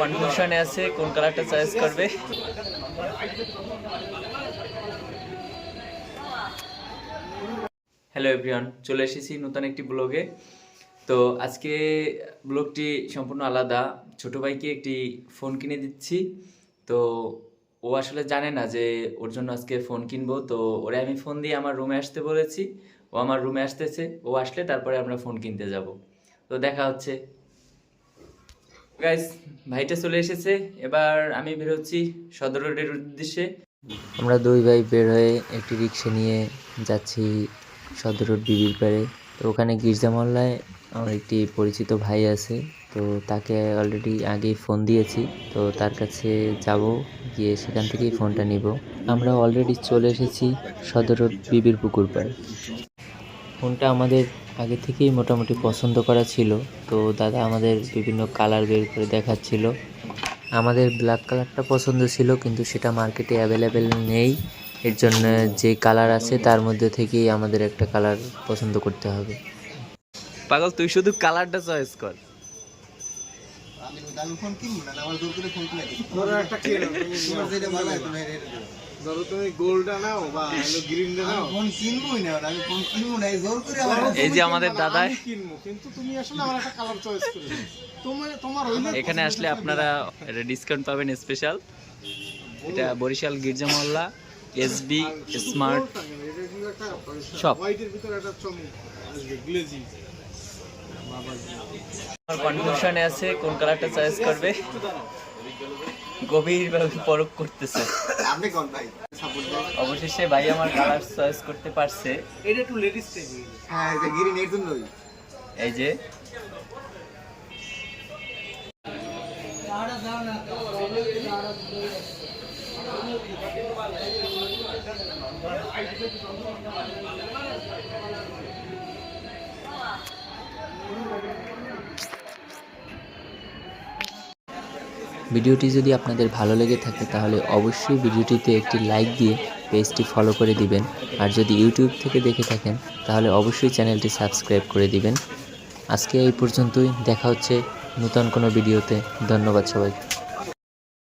কনফিউশনে আছে, কোন কালারটা চয়েস করবে? হ্যালো এভরিওয়ান চলে এসেছি নতুন একটি ব্লগে তো আজকে ব্লগটি সম্পূর্ণ আলাদা। ছোট ভাইকে একটি ফোন কিনে দিচ্ছি। তো ও আসলে জানে না যে ওর জন্য আজকে ফোন কিনবো। তো ওরে আমি ফোন দিয়ে আমার রুমে আসতে বলেছি। ও আমার রুমে আসতেছে। ও আসলে তারপরে আমরা ফোন কিনতে যাব। তো দেখা হচ্ছে। গাইস ভাইটা চলে এসেছে। এবার আমি বেরোচ্ছি সদর রোডের উদ্দেশ্যে। আমরা দুই ভাই বের হয়ে একটি রিক্সা নিয়ে যাচ্ছি সদর রোড বিবির পাড়ে। তো ওখানে গির্জা মহল্লায় আমার একটি পরিচিত ভাই আছে। তো তাকে অলরেডি আগেই ফোন দিয়েছি। তো তার কাছে যাব, গিয়ে সেখান থেকেই ফোনটা নিব। আমরা অলরেডি চলে এসেছি সদর রোড বিবির পুকুর পাড়ে। ফোনটা আমাদের আগে থেকেই মোটামুটি পছন্দ করা ছিল। তো দাদা আমাদের বিভিন্ন কালার বের করে দেখাচ্ছিল। আমাদের ব্ল্যাক কালারটা পছন্দ ছিল কিন্তু সেটা মার্কেটে অ্যাভেলেবেল নেই। এর জন্য যে কালার আছে তার মধ্যে থেকেই আমাদের একটা কালার পছন্দ করতে হবে। পাগল তুই শুধু কালারটা চয়েস কর। আমি ফোন কিনবো না আমার জোর করে ফোন কিনে। দিই ধরো একটা খেয়ে নাও তোমার যেটা ভালো তুমি এটা দিও। ধরো তুমি গোল্ডটা নাও বা হলো গ্রিনটা নাও। আমি কিনবোই না আমি ফোন কিনবো না এই জোর করে আমার এই যে আমাদের দাদাই কিনবো কিন্তু তুমি আসলে আমার একটা কালার চয়েস করে তোমার তোমার হইলে এখানে আসলে আপনারা ডিসকাউন্ট পাবেন স্পেশাল এটা বরিশাল গির্জা মহল্লা এসবি স্মার্ট Shop. হোয়াইটের ভিতরে একটা চমক আসবে গ্লেজি কনফিউশনে আছে কোন কালারটা চয়েস করবে? গভীরভাবে পরখ করতেছে। আপনি কোন ভাই? অবশেষে ভাই আমার কালার চয়েস করতে পারছে। এটা একটু লেডিস হ্যাঁ এটা গিরি এর জন্যই এই যে। ভিডিওটি যদি আপনাদের ভালো লেগে থাকে, তাহলে অবশ্যই ভিডিওটিতে একটি লাইক দিয়ে পেজটি ফলো করে দিবেন। আর যদি ইউটিউব থেকে দেখে থাকেন, তাহলে অবশ্যই চ্যানেলটি সাবস্ক্রাইব করে দিবেন। আজকে এই পর্যন্তই। দেখা হচ্ছে নতুন কোনো ভিডিওতে। ধন্যবাদ সবাইকে।